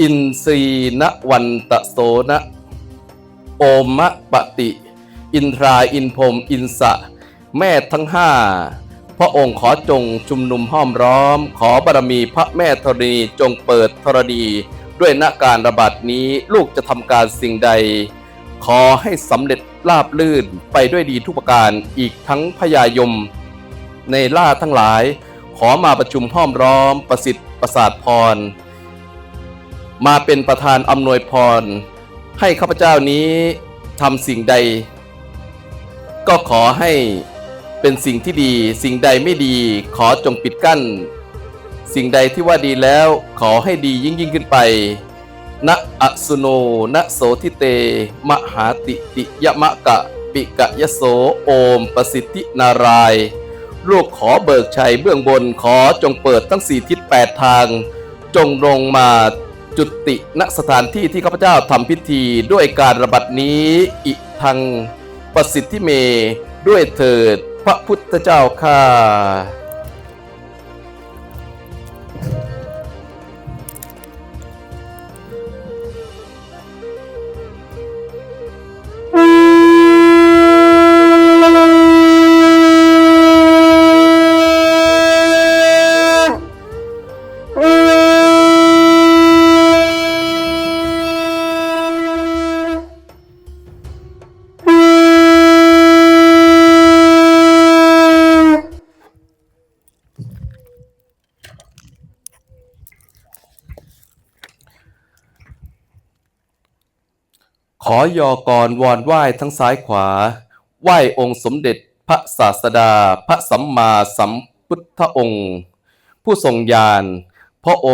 อินทรีนวันตะโสนะโอมะปฏิอินทราอินพรมอินสะ แม่ทั้งห้าพระองค์ขอจงชุมนุมห้อมร้อม ขอบารมีพระแม่ธรณีจงเปิดธรณี ด้วยณการระบาดนี้ลูกจะทำการสิ่งใด ขอให้สำเร็จราบลื่นไปด้วยดีทุกประการอีกทั้งพญายม ในล่าทั้งหลาย ขอมาประชุมห้อมร้อมประสิทธิ์ประสาทพร มาเป็นประธานอำนวยพร ให้ข้าพเจ้านี้ทำสิ่งใด ก็ขอให้เป็นสิ่งที่ดี สิ่งใดไม่ดีขอจงปิดกั้น สิ่งใดที่ว่าดีแล้วขอให้ดียิ่งยิ่งขึ้นไปนะอสุโนนะโสทิเต มหาติติยมะกะ ปิกะยโสโอม ประสิทธินารายลูกขอเบิกชัยเบื้องบนขอจงเปิดทั้งสี่ทิศแปดทาง จงลงมา จุติณสถานที่ที่ข้าพเจ้าทำพิธีด้วยการระบัดนี้อิทังประสิทธิเม ด้วยเถิดพระพุทธเจ้าข้า ขอยอกรวอนไหว้ทั้งซ้ายขวา ไหว้องค์สมเด็จพระศาสดา พระสัมมาสัมพุทธองค์ ผู้ทรงญาณพระองค์